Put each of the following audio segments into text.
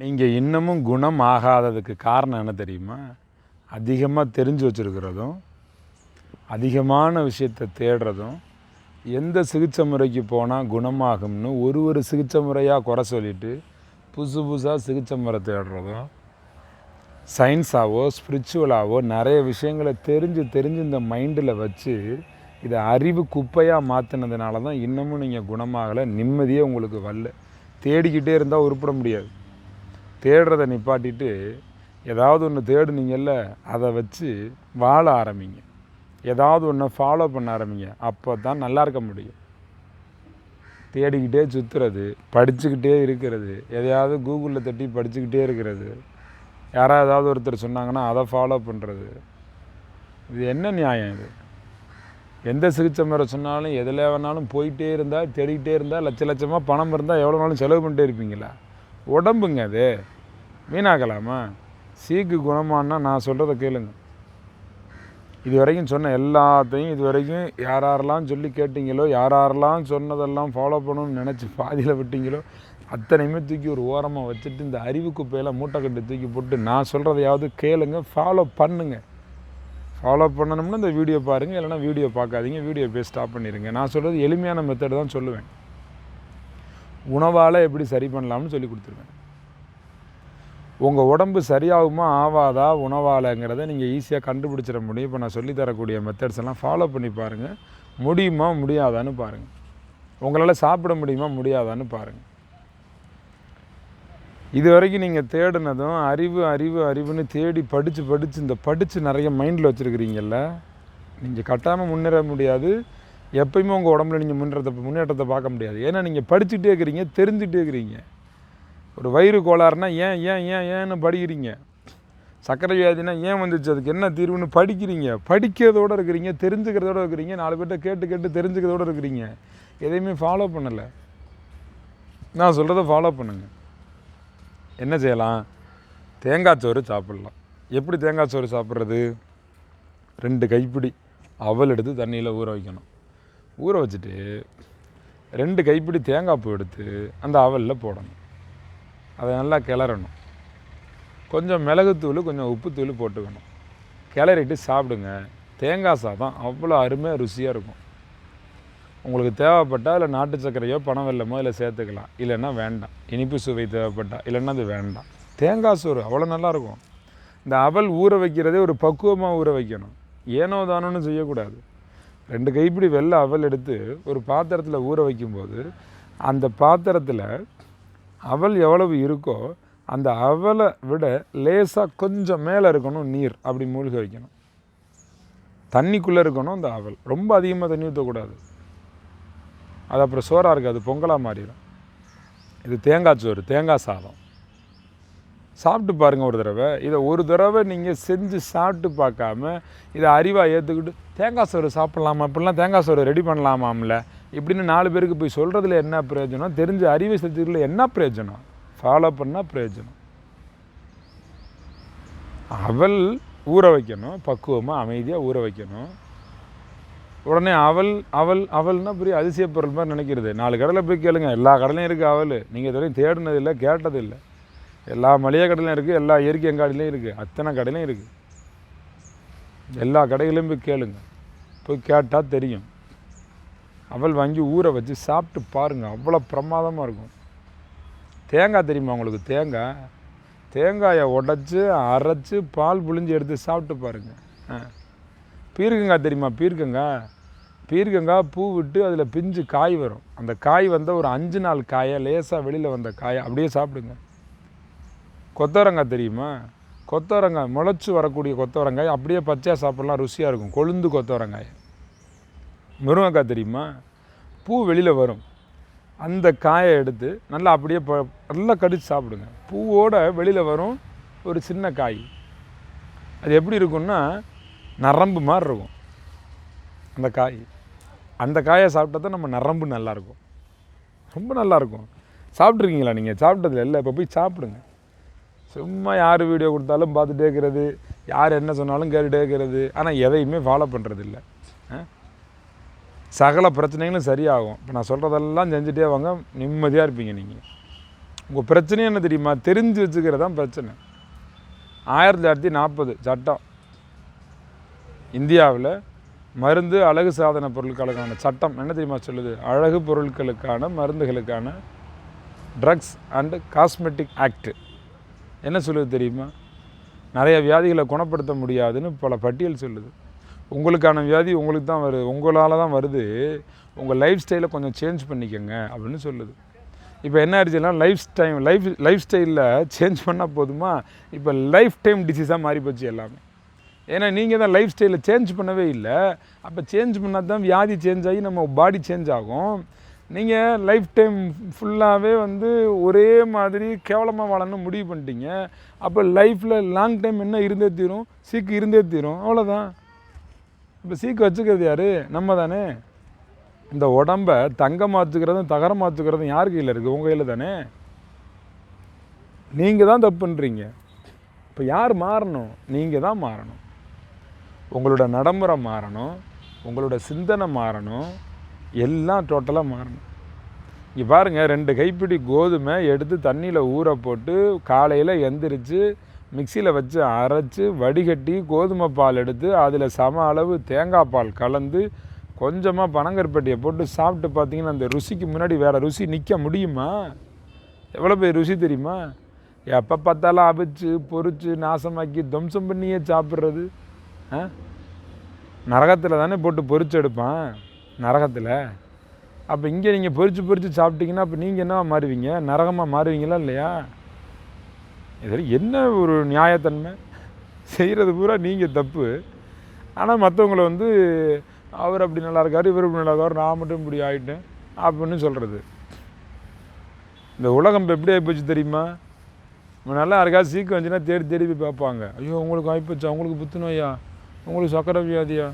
நீங்கள் இன்னமும் குணம் ஆகாததுக்கு காரணம் என்ன தெரியுமா? அதிகமாக தெரிஞ்சு வச்சுருக்கிறதும் அதிகமான விஷயத்தை தேடுறதும் எந்த சிகிச்சை முறைக்கு போனால் குணமாகும்னு ஒரு ஒரு சிகிச்சை முறையாக குறை சொல்லிவிட்டு புதுசு புதுசாக சிகிச்சை முறை தேடுறதும் சயின்ஸாவோ ஸ்பிரிச்சுவலாவோ நிறைய விஷயங்களை தெரிஞ்சு தெரிஞ்சு இந்த மைண்டில் வச்சு இதை அறிவு குப்பையாக மாற்றினதுனால தான் இன்னமும் நீங்கள் குணமாகலை நிம்மதியே உங்களுக்கு வரல. தேடிக்கிட்டே இருந்தால் உருப்பட முடியாது. தேடுறத நிப்பாட்டிட்டு ஏதாவது ஒன்று தேடுனீங்கல்ல அதை வச்சு வாழ ஆரம்பிங்க. ஏதாவது ஒன்று ஃபாலோ பண்ண ஆரம்பிங்க. அப்போ தான் நல்லா இருக்க முடியும். தேடிக்கிட்டே சுற்றுறது படிச்சுக்கிட்டே இருக்கிறது. எதையாவது கூகுளில் தட்டி படிச்சுக்கிட்டே இருக்கிறது. யாராவது ஏதாவது ஒருத்தர் சொன்னாங்கன்னா அதை ஃபாலோ பண்ணுறது இது என்ன நியாயம் இது? எந்த சிகிச்சை முறை சொன்னாலும் எதில் வேணாலும் போயிட்டே இருந்தால் தேடிக்கிட்டே இருந்தால் லட்ச லட்சமாக பணம் இருந்தால் எவ்வளோ நாளும் செலவு பண்ணிட்டே இருப்பீங்களா? உடம்புங்க அது. வீணாக்கலாமா சீக்கு குணமானா நான் சொல்கிறத கேளுங்க. இது வரைக்கும் சொன்ன எல்லாத்தையும் இது வரைக்கும் யார் யாரெல்லாம் சொல்லி கேட்டீங்களோ யாரெல்லாம் சொன்னதெல்லாம் ஃபாலோ பண்ணணும்னு நினச்சி பாதியில் விட்டீங்களோ அத்தனையுமே தூக்கி ஒரு ஓரமாக வச்சுட்டு இந்த அறிவு குப்பையெல்லாம் மூட்டை தூக்கி போட்டு நான் சொல்கிறதையாவது கேளுங்க ஃபாலோ பண்ணுங்க. ஃபாலோ பண்ணணும்னா இந்த வீடியோ பாருங்கள் இல்லைனா வீடியோ பார்க்காதீங்க வீடியோ போய் ஸ்டாப் பண்ணிடுங்க நான் சொல்கிறது எளிமையான மெத்தட் தான் சொல்லுவேன். உணவால் எப்படி சரி பண்ணலாம்னு சொல்லி கொடுத்துருவேன். உங்கள் உடம்பு சரியாகுமா ஆவாதா உணவாலங்கிறத நீங்கள் ஈஸியாக கண்டுபிடிச்சிட முடியும். இப்போ நான் சொல்லித்தரக்கூடிய மெத்தட்ஸ் எல்லாம் ஃபாலோ பண்ணி பாருங்கள் முடியுமா முடியாதான்னு பாருங்கள் உங்களால் சாப்பிட முடியுமா முடியாதான்னு பாருங்கள் இது வரைக்கும் நீங்கள் தேடினதும் அறிவு அறிவு அறிவுன்னு தேடி படித்து படித்து இந்த படித்து நிறைய மைண்டில் வச்சுருக்கிறீங்கல்ல நீங்கள் கட்டாமல் முன்னேற முடியாது. எப்பயுமே உங்கள் உடம்புல நீங்கள் முன்னேற்றத்தை முன்னேற்றத்தை பார்க்க முடியாது. ஏன்னா நீங்கள் படிச்சுட்டே இருக்கிறீங்க தெரிஞ்சுட்டே இருக்கிறீங்க. ஒரு வயிறு கோளாறுனா ஏன் ஏன் ஏன் ஏன்னு படிக்கிறீங்க. சர்க்கரை வியாதினா ஏன் வந்துச்சு? அதுக்கு என்ன தீர்வுன்னு படிக்கிறீங்க. படிக்கிறதோடு இருக்கிறீங்க தெரிஞ்சுக்கிறதோட இருக்கிறீங்க நாலு பேர்கிட்ட கேட்டு கேட்டு தெரிஞ்சுக்கிறதோடு இருக்கிறீங்க. எதையுமே ஃபாலோ பண்ணலை. நான் சொல்கிறத ஃபாலோ பண்ணுங்கள் என்ன செய்யலாம்? தேங்காய் சோறு சாப்பிட்லாம். எப்படி தேங்காய் சோறு சாப்பிட்றது? ரெண்டு கைப்பிடி அவல் எடுத்து தண்ணியில் ஊற வைக்கணும். ஊற வச்சுட்டு ரெண்டு கைப்பிடி தேங்காய் பூ எடுத்து அந்த அவலில் போடணும். அதை நல்லா கிளறணும். கொஞ்சம் மிளகுத்தூள் கொஞ்சம் உப்புத்தூள் போட்டுக்கணும். கிளறிட்டு சாப்பிடுங்க. தேங்காய் சாதம் அவ்வளோ அருமையாக ருசியாக இருக்கும். உங்களுக்கு தேவைப்பட்டால் இல்லை நாட்டு சர்க்கரையோ பணம் வெல்லமோ இல்லை சேர்த்துக்கலாம். இல்லைன்னா வேண்டாம். இனிப்பு சுவை தேவைப்பட்டா இல்லைன்னா அது வேண்டாம். தேங்காய் சோறு அவ்வளோ நல்லாயிருக்கும் இந்த அவல் ஊற வைக்கிறதே ஒரு பக்குவமாக ஊற வைக்கணும். ஏனோ தானோன்னு செய்யக்கூடாது. ரெண்டு கைப்பிடி வெள்ளை அவல் எடுத்து ஒரு பாத்திரத்தில் ஊற வைக்கும்போது அந்த பாத்திரத்தில் அவல் எவ்வளவு இருக்கோ அந்த அவலை விட லேசாக கொஞ்சம் மேலே இருக்கணும் நீர் அப்படி மூழ்க வைக்கணும். தண்ணிக்குள்ளே இருக்கணும் அந்த அவல். ரொம்ப அதிகமாக தண்ணி ஊற்றக்கூடாது அது அப்புறம் சோறாக இருக்காது பொங்கலாக மாறிடும் இது தேங்காய் சோறு தேங்காய் சாதம். சாப்பிட்டு பாருங்கள் ஒரு தடவை. இதை ஒரு தடவை நீங்கள் செஞ்சு சாப்பிட்டு பார்க்காம இதை அறிவாக ஏற்றுக்கிட்டு தேங்காய் சோறு சாப்பிட்லாமா? இப்படிலாம் தேங்காய் சோறு ரெடி பண்ணலாமாம்ல. இப்படின்னு நாலு பேருக்கு போய் சொல்கிறதுல என்ன பிரயோஜனம்? தெரிஞ்ச அறிவை செஞ்சுக்கிறதுல என்ன பிரயோஜனம்? ஃபாலோ பண்ணால் பிரயோஜனம். அவள் ஊற வைக்கணும் பக்குவமாக அமைதியாக ஊற வைக்கணும். உடனே அவள் அவள் அவள்னா பெரிய அதிசய பொருள் மாதிரி நினைக்கிறது. நாலு கடையில் போய் கேளுங்க. எல்லா கடலையும் இருக்குது அவள். நீங்கள் இதுவரையும் தேடினதில்லை கேட்டதில்லை. எல்லா மளிகை கடையிலையும் இருக்குது எல்லா இயற்கை எங்காடிலையும் இருக்குது அத்தனை கடையிலையும் இருக்குது எல்லா கடைகளையும் போய் கேளுங்க. போய் கேட்டால் தெரியும். அவள் வாங்கி ஊற வச்சு சாப்பிட்டு பாருங்கள் அவ்வளோ பிரமாதமாக இருக்கும். தேங்காய் தெரியுமா உங்களுக்கு? தேங்காய். தேங்காயை உடச்சி அரைச்சி பால் புழிஞ்சு எடுத்து சாப்பிட்டு பாருங்கள் ஆ. பீர்க்கங்காய் தெரியுமா? பீர்க்கங்காய். பீர்க்கங்காய் பூ விட்டு அதில் பிஞ்சு காய் வரும். அந்த காய் வந்த ஒரு அஞ்சு நாள் காயை லேசாக வெளியில் வந்த காயை அப்படியே சாப்பிடுங்க. கொத்தவரங்காய் தெரியுமா? கொத்தவரங்காய் முளைச்சி வரக்கூடிய கொத்தவரங்காய் அப்படியே பச்சையாக சாப்பிட்லாம் ருசியாக இருக்கும். கொழுந்து கொத்தவரங்காய். முருங்கைக்காய் தெரியுமா? பூ வெளியில் வரும். அந்த காயை எடுத்து நல்லா அப்படியே ப நல்லா கடித்து சாப்பிடுங்க. பூவோட வெளியில் வரும் ஒரு சின்ன காய். அது எப்படி இருக்கும்னா நரம்பு மாதிரி இருக்கும். அந்த காய். அந்த காயை சாப்பிட்டா தான் நம்ம நரம்பு நல்லாயிருக்கும் ரொம்ப நல்லாயிருக்கும் சாப்பிட்ருக்கீங்களா நீங்கள் சாப்பிட்டதில்ல இல்லை இப்போ போய் சாப்பிடுங்க. சும்மா யார் வீடியோ கொடுத்தாலும் பார்த்துட்டே இருக்கிறது. யார் என்ன சொன்னாலும் கேட்டுகிட்டே இருக்கிறது. ஆனால் எதையுமே ஃபாலோ பண்ணுறது இல்லை சகல பிரச்சனைகளும் சரியாகும். இப்போ நான் சொல்கிறதெல்லாம் செஞ்சுட்டே வாங்க நிம்மதியாக இருப்பீங்க நீங்கள் உங்கள் பிரச்சனை என்ன தெரியுமா? தெரிஞ்சு வச்சுக்கிறது தான் பிரச்சனை. ஆயிரத்தி தொள்ளாயிரத்தி நாற்பது சட்டம். இந்தியாவில் மருந்து அழகு சாதன பொருட்களுக்கான சட்டம். என்ன தெரியுமா சொல்லுது? அழகு பொருட்களுக்கான மருந்துகளுக்கான ட்ரக்ஸ் அண்டு காஸ்மெட்டிக் ஆக்ட் என்ன சொல்லுது தெரியுமா? நிறைய வியாதிகளை குணப்படுத்த முடியாதுன்னு பல பட்டியல் சொல்லுது. உங்களுக்கான வியாதி உங்களுக்கு தான் வருது உங்களால் தான் வருது. உங்கள் லைஃப் ஸ்டைலை கொஞ்சம் சேஞ்ச் பண்ணிக்கோங்க அப்படின்னு சொல்லுது. இப்போ என்ன ஆயிடுச்சுன்னா லைஃப் டைம் லைஃப் லைஃப் ஸ்டைலில் சேஞ்ச் பண்ணால் போதுமா? இப்போ லைஃப் டைம் டிசீஸாக மாறி போச்சு எல்லாமே. ஏன்னா நீங்கள் தான் லைஃப் ஸ்டைலில் சேஞ்ச் பண்ணவே இல்லை. அப்போ சேஞ்ச் பண்ணால் தான் வியாதி சேஞ்ச் ஆகி நம்ம பாடி சேஞ்ச் ஆகும். நீங்கள் லைஃப் டைம் ஃபுல்லாகவே வந்து ஒரே மாதிரி கேவலமாக வாழணும்னு முடிவு பண்ணிட்டீங்க. அப்போ லைஃப்பில் லாங் டைம் என்ன இருந்தே தீரும் சீக்கு இருந்தே தீரும் அவ்வளோதான் இப்போ சீக்கு வச்சுக்கிறது யார்? நம்ம தானே இந்த உடம்ப தங்கம் மாற்றுக்கிறதும் தகரம் மாற்றுக்கிறதும் யார் கையில் இருக்குது உங்கள் கையில் தானே. நீங்கள் தான் தப்புன்றீங்க. இப்போ யார் மாறணும்? நீங்கள் தான் மாறணும். உங்களோட நடைமுறை மாறணும். உங்களோட சிந்தனை மாறணும். எல்லாம் டோட்டலாக மாறணும். இங்கே பாருங்கள் ரெண்டு கைப்பிடி கோதுமை எடுத்து தண்ணியில் ஊற போட்டு காலையில் எந்திரிச்சு மிக்சியில் வச்சு அரைச்சி வடிகட்டி கோதுமை பால் எடுத்து அதில் சம அளவு தேங்காய் பால் கலந்து கொஞ்சமாக பனங்கற்பட்டியை போட்டு சாப்பிட்டு பார்த்தீங்கன்னா அந்த ருசிக்கு முன்னாடி வேறு ருசி நிற்க முடியுமா? எவ்வளோ பெரிய ருசி தெரியுமா? எப்போ பார்த்தாலும் அவிச்சு பொறிச்சு நாசமாக்கி துவம்சம் பண்ணியே சாப்பிட்றது. ஆ? நரகத்தில் தானே போட்டு பொறிச்சு எடுப்பான்? நரகத்தில். அப்போ இங்கே நீங்கள் பொறிச்சு பொறிச்சு சாப்பிட்டீங்கன்னா அப்போ நீங்கள் என்ன மாறுவீங்க? நரகமாக மாறுவீங்களா இல்லையா? இதில் என்ன ஒரு நியாயத்தன்மை? செய்கிறது பூரா நீங்கள் தப்பு. ஆனால் மற்றவங்கள வந்து அவர் அப்படி நல்லா இருக்கார் இவர் இப்படி நல்லா இருக்கார் நான் மட்டும் இப்படி ஆகிட்டேன் அப்படின்னு சொல்கிறது இந்த உலகம் இப்போ எப்படி ஆகிப்போச்சு தெரியுமா? இவன் நல்லா யாருக்காவது சீக்கிரம் வந்துச்சுன்னா தேடி தேடி போய் பார்ப்பாங்க. ஐயோ உங்களுக்கு ஆகிப்போச்சா உங்களுக்கு புத்துநோயா? உங்களுக்கு சக்கரை வியாதியா?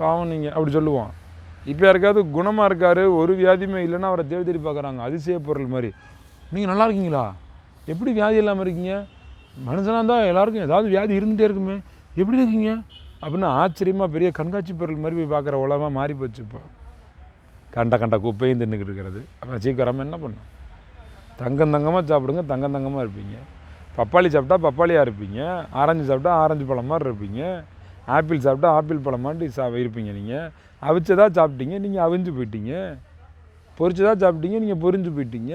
பாவம் நீங்கள் அப்படி சொல்லுவோம் இப்போ யாருக்காவது குணமாக இருக்கார் ஒரு வியாதியுமே இல்லைன்னா அவரை தேடி தேடி பார்க்குறாங்க. அதிசய பொருள் மாதிரி. நீங்கள் நல்லா இருக்கீங்களா? எப்படி வியாதி இல்லாமல் இருக்கீங்க? மனுஷனாக இருந்தால் எல்லாருக்கும் ஏதாவது வியாதி இருந்துகிட்டே இருக்குமே. எப்படி இருக்கீங்க? அப்படின்னு ஆச்சரியமாக பெரிய கண்காட்சி பொருள் மாதிரி போய் பார்க்குற உலகமாக மாறி போச்சு இப்போ. கண்ட கண்ட குப்பையும் தின்னுக்கிட்டு இருக்கிறது. அப்புறம் சீக்கிரமாக என்ன பண்ணும் தங்கம் தங்கமாக சாப்பிடுங்க தங்கம் தங்கமாக இருப்பீங்க. பப்பாளி சாப்பிட்டா பப்பாளியாக இருப்பீங்க. ஆரஞ்சு சாப்பிட்டா ஆரஞ்சு பழம் மாதிரி இருப்பீங்க. ஆப்பிள் சாப்பிட்டா ஆப்பிள் பழம் மாதிரி சா இருப்பீங்க நீங்கள் அவிச்சதா சாப்பிட்டீங்க நீங்கள் அவிஞ்சு போயிட்டீங்க. பொரிச்சதா சாப்பிட்டீங்க நீங்கள் பொரிஞ்சு போயிட்டீங்க.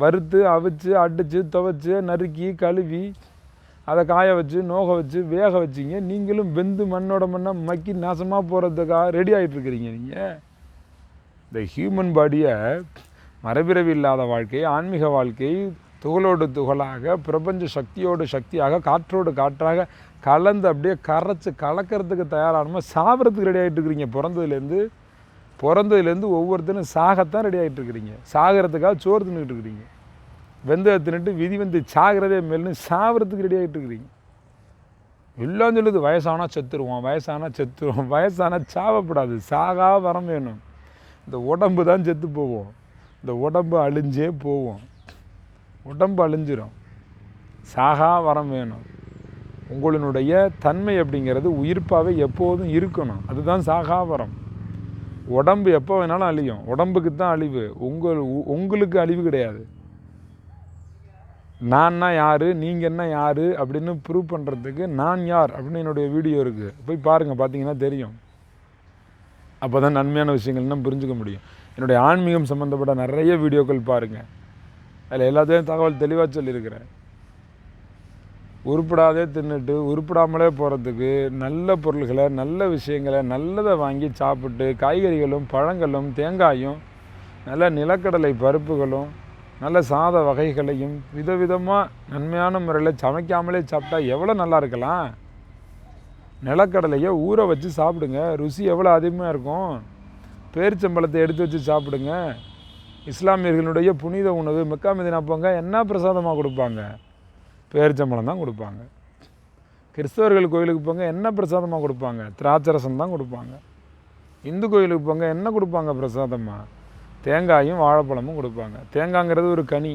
வறுத்து அவிச்சு அடித்து துவைச்சு நறுக்கி கழுவி அதை காய வச்சு நோக வச்சு வேக வச்சிங்க. நீங்களும் வெந்து மண்ணோட மண்ணாக மக்கி நாசமாக போகிறதுக்காக ரெடி ஆகிட்டு இருக்கிறீங்க நீங்கள் இந்த ஹியூமன் பாடியை மரபிறவி இல்லாத வாழ்க்கை ஆன்மீக வாழ்க்கை துகளோடு துகளாக பிரபஞ்ச சக்தியோடு சக்தியாக காற்றோடு காற்றாக கலந்து அப்படியே கரைச்சி கலக்கிறதுக்கு தயாரானமோ சாப்பிட்றதுக்கு ரெடி ஆகிட்டு இருக்கிறீங்க. பிறந்ததுலேருந்து பிறந்ததுலேருந்து ஒவ்வொருத்தரும் சாகத்தான் ரெடி ஆகிட்டு இருக்கிறீங்க. சாகிறதுக்காக சோறு தின்னுட்டு இருக்கிறீங்க. வெந்தய தின்னுட்டு விதி வந்து சாகிறதே மேல்னு சாகிறதுக்கு ரெடி ஆகிட்டு இருக்கிறீங்க. எல்லாம் சொல்லுது வயசானா செத்துருவோம் வயசானா செத்துருவோம் வயசானா சாவப்படாது சாகா வரம் வேணும். இந்த உடம்பு தான் செத்து போவோம். இந்த உடம்பு அழிஞ்சே போவோம். உடம்பு அழிஞ்சிரும். சாகா வரம் வேணும். உங்களினுடைய தன்மை அப்படிங்கிறது உயிர்ப்பாகவே எப்போதும் இருக்கணும். அதுதான் சாகா வரம். உடம்பு எப்போ வேணாலும் அழியும். உடம்புக்கு தான் அழிவு. உங்கள் உ- உங்களுக்கு அழிவு கிடையாது. நான்னா யார் நீங்கள் என்ன யார் அப்படின்னு ப்ரூவ் பண்ணுறதுக்கு நான் யார் அப்படின்னு என்னுடைய வீடியோ இருக்குது போய் பாருங்கள் பார்த்தீங்கன்னா தெரியும். அப்போ தான் நன்மையான விஷயங்கள் இன்னும் புரிஞ்சுக்க முடியும். என்னுடைய ஆன்மீகம் சம்மந்தப்பட்ட நிறைய வீடியோக்கள் பாருங்கள் அதில் எல்லாத்தையும் தகவல் தெளிவாக சொல்லியிருக்கிறேன். உருப்படாதே தின்னுட்டு உருப்படாமலே போகிறதுக்கு நல்ல பொருள்களை நல்ல விஷயங்களை நல்லதை வாங்கி சாப்பிட்டு காய்கறிகளும் பழங்களும் தேங்காயும் நல்ல நிலக்கடலை பருப்புகளும் நல்ல சாத வகைகளையும் விதவிதமாக நன்மையான முறையில் சமைக்காமலே சாப்பிட்டா எவ்வளோ நல்லா இருக்கலாம்? நிலக்கடலையை ஊற வச்சு சாப்பிடுங்க. ருசி எவ்வளோ அதிகமாக இருக்கும்? பேரிச்சம்பழத்தை எடுத்து வச்சு சாப்பிடுங்க. இஸ்லாமியர்களுடைய புனித உணவு மெக்கா மதினா போங்க என்ன பிரசாதமாக கொடுப்பாங்க? பேரிச்சம்பழம் தான் கொடுப்பாங்க. கிறிஸ்தவர்கள் கோயிலுக்கு போங்க என்ன பிரசாதமாக கொடுப்பாங்க? திராட்சரசம் தான் கொடுப்பாங்க. இந்து கோயிலுக்கு போங்க என்ன கொடுப்பாங்க பிரசாதமாக தேங்காயும் வாழைப்பழமும் கொடுப்பாங்க. தேங்காய்ங்கிறது ஒரு கனி.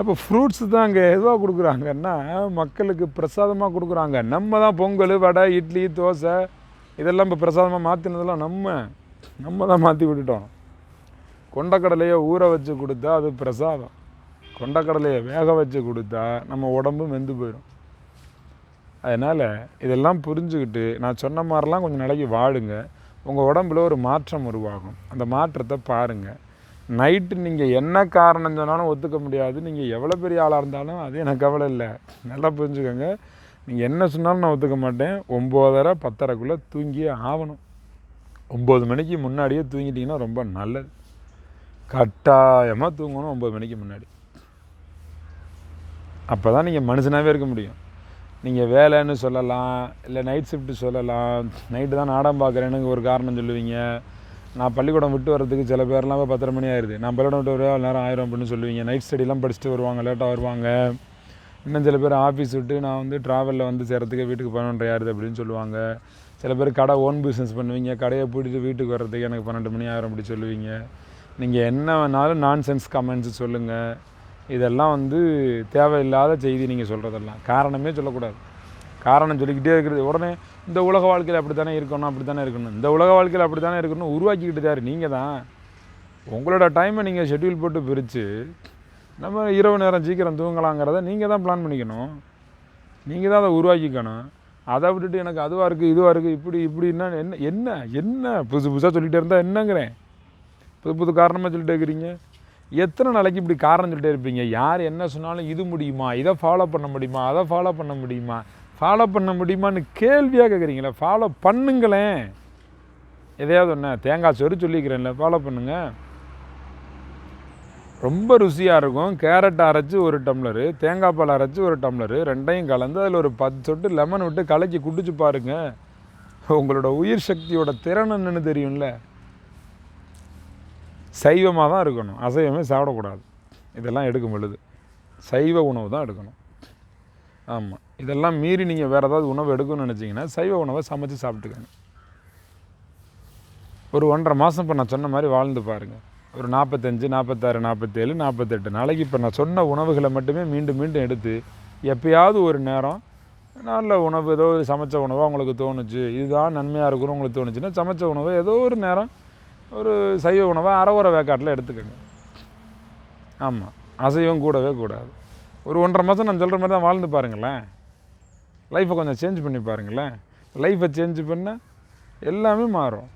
அப்போ ஃப்ரூட்ஸ் தான் அங்கே எதுவாக கொடுக்குறாங்கன்னா மக்களுக்கு பிரசாதமாக கொடுக்குறாங்க. நம்ம தான் பொங்கல் வடை இட்லி தோசை இதெல்லாம் இப்போ பிரசாதமாக மாற்றினதெல்லாம் நம்ம நம்ம தான் மாற்றி விட்டுட்டோம். கொண்டக்கடலையை ஊற வச்சு கொடுத்தா அது பிரசாதம். கொண்டக்கடலையை வேக வச்சு கொடுத்தா நம்ம உடம்பு வெந்து போயிடும். அதனால் இதெல்லாம் புரிஞ்சுக்கிட்டு நான் சொன்ன மாதிரிலாம் கொஞ்சம் நாளைக்கு வாழுங்க உங்கள் உடம்புல ஒரு மாற்றம் உருவாகும். அந்த மாற்றத்தை பாருங்கள் நைட்டு நீங்கள் என்ன காரணம் சொன்னாலும் ஒத்துக்க முடியாது. நீங்கள் எவ்வளோ பெரிய ஆளாக இருந்தாலும் அது எனக்கு கவலை இல்லை. நல்லா புரிஞ்சுக்கோங்க. நீங்கள் என்ன சொன்னாலும் நான் ஒத்துக்க மாட்டேன். ஒம்போதரை பத்தரைக்குள்ளே தூங்கியே ஆகணும். ஒம்பது மணிக்கு முன்னாடியே தூங்கிட்டிங்கன்னா ரொம்ப நல்லது. கட்டாயமாக தூங்கணும் ஒம்பது மணிக்கு முன்னாடி. அப்போ தான் நீங்கள் மனுஷனாகவே இருக்க முடியும். நீங்கள் வேலைன்னு சொல்லலாம் இல்லை நைட் ஷிஃப்ட்டு சொல்லலாம் நைட்டு தான் நாடகம் பார்க்குறேன்னு ஒரு காரணம் சொல்லுவீங்க. நான் பள்ளிக்கூடம் விட்டு வர்றதுக்கு சில பேர்லாம் இப்போ பத்தரை மணி ஆயிடுது நான் பள்ளிக்கூடம் விட்டு வர நேரம் ஆயிரம் அப்படின்னு சொல்லுவீங்க. நைட் ஸ்டடிலாம் படிச்சுட்டு வருவாங்க லேட்டாக வருவாங்க. இன்னும் சில பேர் ஆஃபீஸ் விட்டு நான் வந்து ட்ராவலில் வந்து சேர்கிறதுக்கு வீட்டுக்கு பன்னெண்டு ஆயிடுது அப்படின்னு சொல்லுவாங்க. சில பேர் கடை ஓன் பிஸ்னஸ் பண்ணுவீங்க. கடையை பூட்டிட்டு வீட்டுக்கு வர்றதுக்கு எனக்கு பன்னெண்டு மணி ஆயிரம் அப்படி சொல்லுவீங்க. நீங்கள் என்ன வேணாலும் நான் சென்ஸ் கமெண்ட்ஸ் சொல்லுங்கள் இதெல்லாம் வந்து தேவையில்லாத செய்தி நீங்கள் சொல்கிறதெல்லாம் காரணமே சொல்லக்கூடாது. காரணம் சொல்லிக்கிட்டே இருக்கிறது. உடனே இந்த உலக வாழ்க்கையில் அப்படி தானே இருக்கணும் அப்படி தானே இருக்கணும். இந்த உலக வாழ்க்கையில் அப்படி தானே இருக்கணும் உருவாக்கிக்கிட்டு தாரு நீங்கள் தான். உங்களோட டைமை நீங்கள் ஷெட்யூல் போட்டு பிரித்து நம்ம இரவு நேரம் சீக்கிரம் தூங்கலாங்கிறத நீங்கள் தான் பிளான் பண்ணிக்கணும். நீங்கள் தான் அதை உருவாக்கிக்கணும். அதை விட்டுட்டு எனக்கு அதுவாக இருக்குது இதுவாக இருக்குது இப்படி இப்படின்னா என்ன என்ன என்ன? புதுசு புதுசாக சொல்லிகிட்டே இருந்தால் என்னங்கிறேன். புது புது காரணமாக சொல்லிட்டு இருக்கிறீங்க. எத்தனை நாளைக்கு இப்படி காரணம் சொல்லிட்டே இருப்பீங்க? யார் என்ன சொன்னாலும் இது முடியுமா? இதை ஃபாலோ பண்ண முடியுமா? அதை ஃபாலோ பண்ண முடியுமா? ஃபாலோ பண்ண முடியுமான்னு கேள்வியாக கேட்குறீங்களே ஃபாலோ பண்ணுங்களேன். எதையாவது ஒன்று தேங்காய் சோறு சொல்லிக்கிறேன்ல ஃபாலோ பண்ணுங்க. ரொம்ப ருசியாக இருக்கும். கேரட் அரைச்சி ஒரு டம்ளரு தேங்காய் பால் அரைச்சி ஒரு டம்ளரு ரெண்டையும் கலந்து அதில் ஒரு பத்து சொட்டு லெமன் விட்டு கலக்கி குடிச்சு பாருங்கள் உங்களோட உயிர் சக்தியோட திறன் என்னன்னு தெரியும்ல. சைவமாக தான் இருக்கணும். அசைவமே சாப்பிடக்கூடாது. இதெல்லாம் எடுக்கும் பொழுது. சைவ உணவு தான் எடுக்கணும். ஆமாம் இதெல்லாம் மீறி நீங்கள் வேறு ஏதாவது உணவு எடுக்கணும்னு நினச்சிங்கன்னா சைவ உணவை சமைச்சு சாப்பிட்டுக்கணும் ஒரு ஒன்றரை மாதம் இப்போ நான் சொன்ன மாதிரி வாழ்ந்து பாருங்கள் ஒரு நாற்பத்தஞ்சு நாற்பத்தாறு நாற்பத்தேழு நாற்பத்தெட்டு நாளைக்கு இப்போ நான் சொன்ன உணவுகளை மட்டுமே மீண்டும் மீண்டும் எடுத்து எப்பயாவது ஒரு நேரம் நல்ல உணவு ஏதோ ஒரு சமைச்ச உணவாக உங்களுக்கு தோணுச்சு இதுதான் நன்மையாக இருக்கணும் உங்களுக்கு தோணுச்சுன்னா சமைச்ச உணவு ஏதோ ஒரு நேரம் ஒரு சைவ உணவை அரை உர வேக்காட்டில் எடுத்துக்கோங்க. ஆமாம் அசைவம் கூடவே கூடாது. ஒரு ஒன்றரை மாதம் நான் சொல்கிற மாதிரி தான் வாழ்ந்து பாருங்களேன். லைஃப்பை கொஞ்சம் சேஞ்ச் பண்ணி பாருங்களேன். லைஃப்பை சேஞ்ச் பண்ணால் எல்லாமே மாறும்.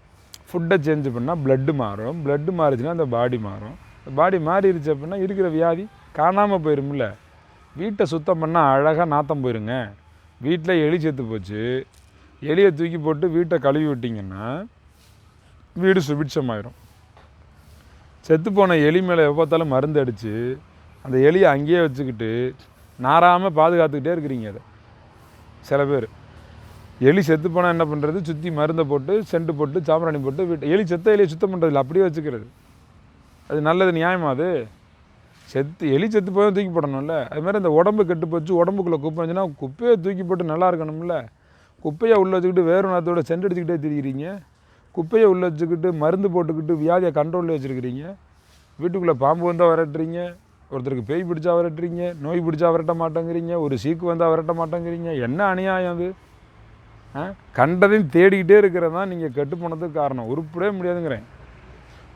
ஃபுட்டை சேஞ்ச் பண்ணால் ப்ளட்டு மாறும். ப்ளட்டு மாறிச்சுன்னா அந்த பாடி மாறும். பாடி மாறிடுச்சு அப்படின்னா இருக்கிற வியாதி காணாமல் போயிரும்ல. வீட்டை சுத்தம் பண்ணால் அழகாக நாத்தம் போயிருங்க. வீட்டில் எலி செத்து போச்சு. எலியை தூக்கி போட்டு வீட்டை கழுவி விட்டிங்கன்னா வீடு சுபிட்சமாயிரும். செத்து போன எலி மேலே எப்போ பார்த்தாலும் மருந்து அடித்து அந்த எலியை அங்கேயே வச்சுக்கிட்டு நாராமல் பாதுகாத்துக்கிட்டே இருக்கிறீங்க அதை. சில பேர். எலி செத்து போனால் என்ன பண்ணுறது சுற்றி மருந்தை போட்டு செண்டு போட்டு சாம்பிராணி போட்டு வீட்டு எலி செத்த எலியை சுத்தம் பண்ணுறதில்ல அப்படியே வச்சுக்கிறது. அது நல்லது நியாயமா அது? செத்து எலி செத்து போய் தூக்கி போடணும்ல? அதுமாதிரி அந்த இந்த உடம்பு கெட்டு போச்சு உடம்புக்குள்ளே குப்பை இருந்துச்சுன்னா குப்பையை தூக்கி போட்டு நல்லா இருக்கணும்ல? குப்பையை உள்ளே வச்சுக்கிட்டு வேறு நேரத்தோட செண்டு அடிச்சுக்கிட்டே திரிக்கிறீங்க குப்பையை உள்ளே வச்சுக்கிட்டு மருந்து போட்டுக்கிட்டு வியாதியை கண்ட்ரோலில் வச்சுருக்கிறீங்க. வீட்டுக்குள்ளே பாம்பு வந்தால் விரட்டுறீங்க ஒருத்தருக்கு பேய் பிடிச்சா விரட்டுறீங்க நோய் பிடிச்சா விரட்ட மாட்டேங்கிறீங்க ஒரு சீக்கு வந்தால் விரட்ட மாட்டேங்கிறீங்க என்ன அநியாயம் அது? ஆ? கண்டதையும் தேடிக்கிட்டே இருக்கிறது தான் நீங்கள் கெட்டு போனதுக்கு காரணம். உருப்பிடவே முடியாதுங்கிறேன்.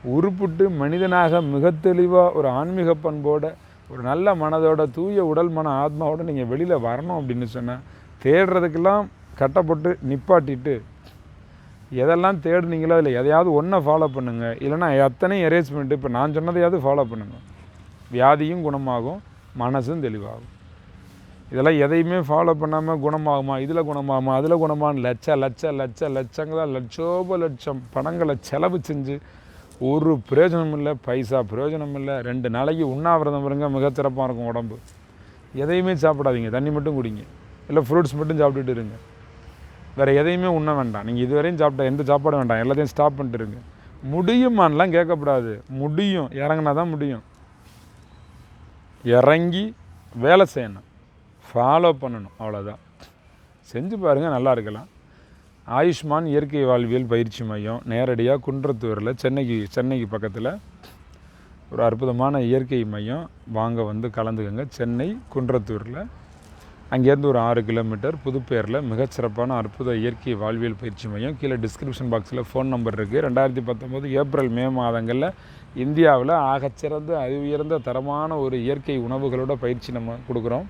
உருப்பிட்டு மனிதனாக மிக தெளிவாக ஒரு ஆன்மீக பண்போட ஒரு நல்ல மனதோட தூய உடல் மன ஆத்மாவோட நீங்கள் வெளியில் வரணும் அப்படின்னு சொன்னால் தேடுறதுக்கெல்லாம் கட்டப்பட்டு நிப்பாட்டிட்டு எதெல்லாம் தேடுனீங்களோ அதில் எதையாவது ஒன்றை ஃபாலோ பண்ணுங்கள் இல்லைன்னா எத்தனையும் எரேஸ் பண்ணிட்டு இப்போ நான் சொன்னதையாவது ஃபாலோ பண்ணுங்கள் வியாதியும் குணமாகும் மனசும் தெளிவாகும். இதெல்லாம் எதையுமே ஃபாலோ பண்ணாமல் குணமாகுமா? இதில் குணமாகுமா? அதில் குணமான்னு லட்ச லட்ச லட்ச லட்சங்களா? லட்சோப லட்சம் பணங்களை செலவு செஞ்சு ஒரு பிரயோஜனம் இல்லை பைசா பிரயோஜனம் இல்லை ரெண்டு நாளைக்கு உண்ணாவிரதம் இருங்க மிகச்சிறப்பாக இருக்கும் உடம்பு. எதையுமே சாப்பிடாதீங்க தண்ணி மட்டும் குடிங்க. இல்லை ஃப்ரூட்ஸ் மட்டும் சாப்பிட்டுட்டு இருங்க. வேறு எதையுமே உண்ண வேண்டாம். நீங்கள் இதுவரையும் சாப்பிட்ட எந்த சாப்பாடும் வேண்டாம். எல்லாத்தையும் ஸ்டாப் பண்ணிட்டு இருங்க. முடியுமான்லாம் கேட்கக்கூடாது முடியும். இறங்குனா தான் முடியும். இறங்கி வேலை செய்யணும். ஃபாலோ பண்ணணும். அவ்வளோதான் செஞ்சு பாருங்கள் நல்லா இருக்கலாம். ஆயுஷ்மான் இயற்கை வாழ்வியல் பயிற்சி மையம் நேரடியாக குன்றத்தூரில் சென்னைக்கு சென்னைக்கு பக்கத்தில் ஒரு அற்புதமான இயற்கை மையம். வாங்க வந்து கலந்துக்கங்க. சென்னை குன்றத்தூரில். அங்கேருந்து ஒரு ஆறு கிலோமீட்டர். புதுப்பேரில் மிகச்சிறப்பான அற்புத இயற்கை வாழ்வியல் பயிற்சி மையம். கீழே டிஸ்கிரிப்ஷன் பாக்ஸில் ஃபோன் நம்பர் இருக்குது ரெண்டாயிரத்தி பத்தொம்போது ஏப்ரல் மே மாதங்களில் இந்தியாவில் ஆகச்சிறந்த அது உயர்ந்த தரமான ஒரு இயற்கை உணவுகளோட பயிற்சி நம்ம கொடுக்குறோம்.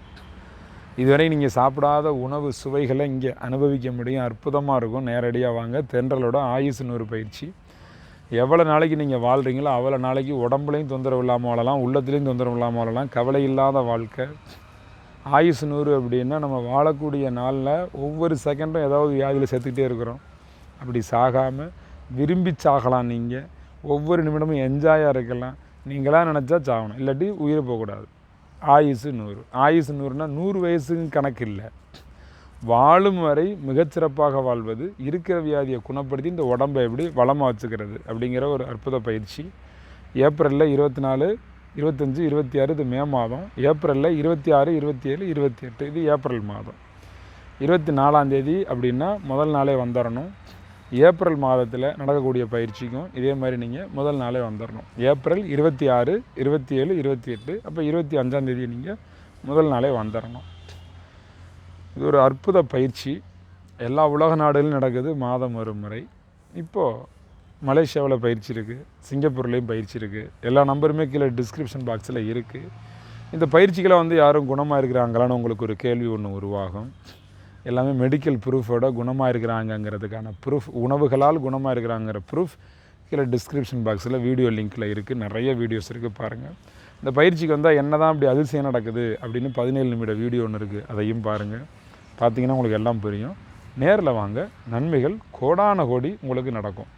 இதுவரை நீங்கள் சாப்பிடாத உணவு சுவைகளை இங்கே அனுபவிக்க முடியும். அற்புதமாக இருக்கும். நேரடியாக வாங்க. தென்றலோட ஆயுசு நூறு பயிற்சி. எவ்வளோ நாளைக்கு நீங்கள் வாழ்கிறீங்களோ அவ்வளோ நாளைக்கு உடம்புலையும் தொந்தரவு இல்லாமல் வாழலாம். உள்ளத்துலேயும் தொந்தரவு இல்லாமல் வாழலாம். கவலை இல்லாத வாழ்க்கை. ஆயுசு நூறு அப்படின்னா நம்ம வாழக்கூடிய நாளில் ஒவ்வொரு செகண்டும் ஏதாவது வியாதியில் சேர்த்துக்கிட்டே இருக்கிறோம். அப்படி சாகாமல் விரும்பி சாகலாம் நீங்கள் ஒவ்வொரு நிமிடமும் என்ஜாயாக இருக்கலாம். நீங்களாக நினச்சா சாகணும். இல்லாட்டி உயிரை போகக்கூடாது. ஆயுசு நூறு. ஆயுசு நூறுனா நூறு வயசுன்னு கணக்கு இல்லை. வாழும் வரை மிகச்சிறப்பாக வாழ்வது இருக்கிற வியாதியை குணப்படுத்தி இந்த உடம்பை எப்படி வளமாக வச்சுக்கிறது அப்படிங்கிற ஒரு அற்புத பயிற்சி. ஏப்ரலில் இருபத்தி நாலு இருபத்தஞ்சி இருபத்தி ஆறு இது மே மாதம். ஏப்ரலில் இருபத்தி ஆறு இருபத்தி ஏழு இருபத்தி எட்டு இது ஏப்ரல் மாதம். இருபத்தி நாலாந்தேதி அப்படின்னா முதல் நாளே வந்துடணும் ஏப்ரல் மாதத்தில் நடக்கக்கூடிய பயிற்சிக்கும் இதே மாதிரி நீங்கள் முதல் நாளே வந்துடணும் ஏப்ரல் இருபத்தி ஆறு இருபத்தி ஏழு இருபத்தி எட்டு அப்போ இருபத்தி அஞ்சாந்தேதி நீங்கள் முதல் நாளே வந்துடணும் இது ஒரு அற்புத பயிற்சி. எல்லா உலக நாடுகளிலும் நடக்குது மாதம் ஒரு முறை. இப்போது மலேசியாவில் பயிற்சி இருக்குது சிங்கப்பூர்லேயும் பயிற்சி இருக்குது எல்லா நம்பருமே கீழே டிஸ்கிரிப்ஷன் பாக்ஸில் இருக்குது இந்த பயிற்சிகளை வந்து யாரும் குணமாக இருக்கிறாங்களான்னு உங்களுக்கு ஒரு கேள்வி ஒன்று உருவாகும். எல்லாமே மெடிக்கல் ப்ரூஃபோட குணமாக இருக்கிறாங்கங்கிறதுக்கான ப்ரூஃப் உணவுகளால் குணமாக இருக்கிறாங்கிற ப்ரூஃப் கீழே டிஸ்கிரிப்ஷன் பாக்ஸில் வீடியோ லிங்க்கில் இருக்குது நிறைய வீடியோஸ் இருக்குது பாருங்கள் இந்த பயிற்சிக்கு வந்தால் என்ன தான் அப்படி அதிசயம் நடக்குது அப்படின்னு பதினேழு நிமிட வீடியோ ஒன்று இருக்குது அதையும் பாருங்கள் பார்த்தீங்கன்னா உங்களுக்கு எல்லாம் புரியும். நேரில் வாங்க. நன்மைகள் கோடான கோடி உங்களுக்கு நடக்கும்.